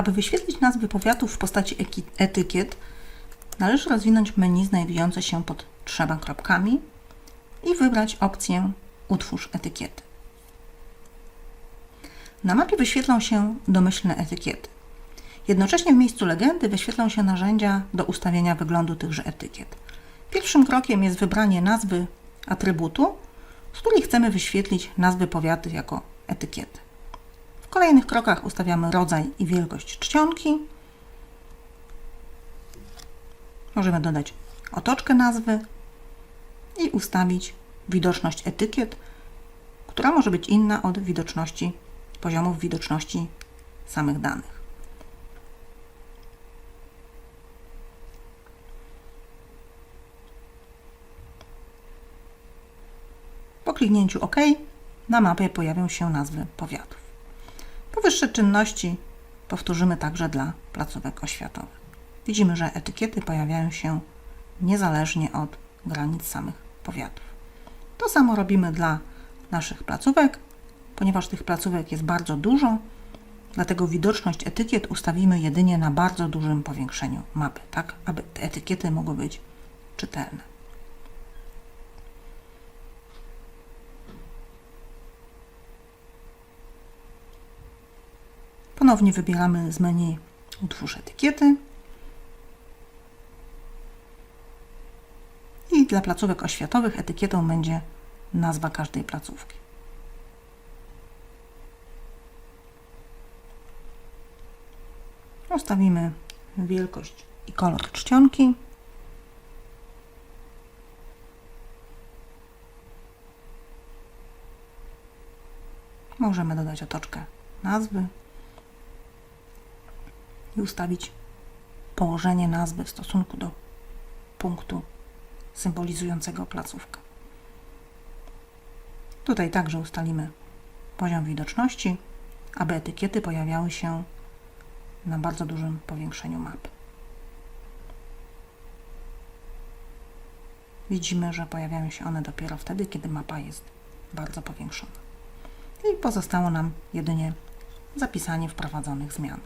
Aby wyświetlić nazwy powiatów w postaci etykiet, należy rozwinąć menu znajdujące się pod trzema kropkami i wybrać opcję Utwórz etykiety. Na mapie wyświetlą się domyślne etykiety. Jednocześnie w miejscu legendy wyświetlą się narzędzia do ustawienia wyglądu tychże etykiet. Pierwszym krokiem jest wybranie nazwy atrybutu, z której chcemy wyświetlić nazwy powiatu jako etykiety. Kolejnych krokach ustawiamy rodzaj i wielkość czcionki. Możemy dodać otoczkę nazwy i ustawić widoczność etykiet, która może być inna od widoczności poziomów widoczności samych danych. Po kliknięciu OK na mapie pojawią się nazwy powiatów. Powyższe czynności powtórzymy także dla placówek oświatowych. Widzimy, że etykiety pojawiają się niezależnie od granic samych powiatów. To samo robimy dla naszych placówek, ponieważ tych placówek jest bardzo dużo, dlatego widoczność etykiet ustawimy jedynie na bardzo dużym powiększeniu mapy, tak aby te etykiety mogły być czytelne. Ponownie wybieramy z menu Utwórz etykiety. I dla placówek oświatowych etykietą będzie nazwa każdej placówki. Ustawimy wielkość i kolor czcionki. Możemy dodać otoczkę nazwy i ustawić położenie nazwy w stosunku do punktu symbolizującego placówkę. Tutaj także ustalimy poziom widoczności, aby etykiety pojawiały się na bardzo dużym powiększeniu mapy. Widzimy, że pojawiają się one dopiero wtedy, kiedy mapa jest bardzo powiększona. I pozostało nam jedynie zapisanie wprowadzonych zmian.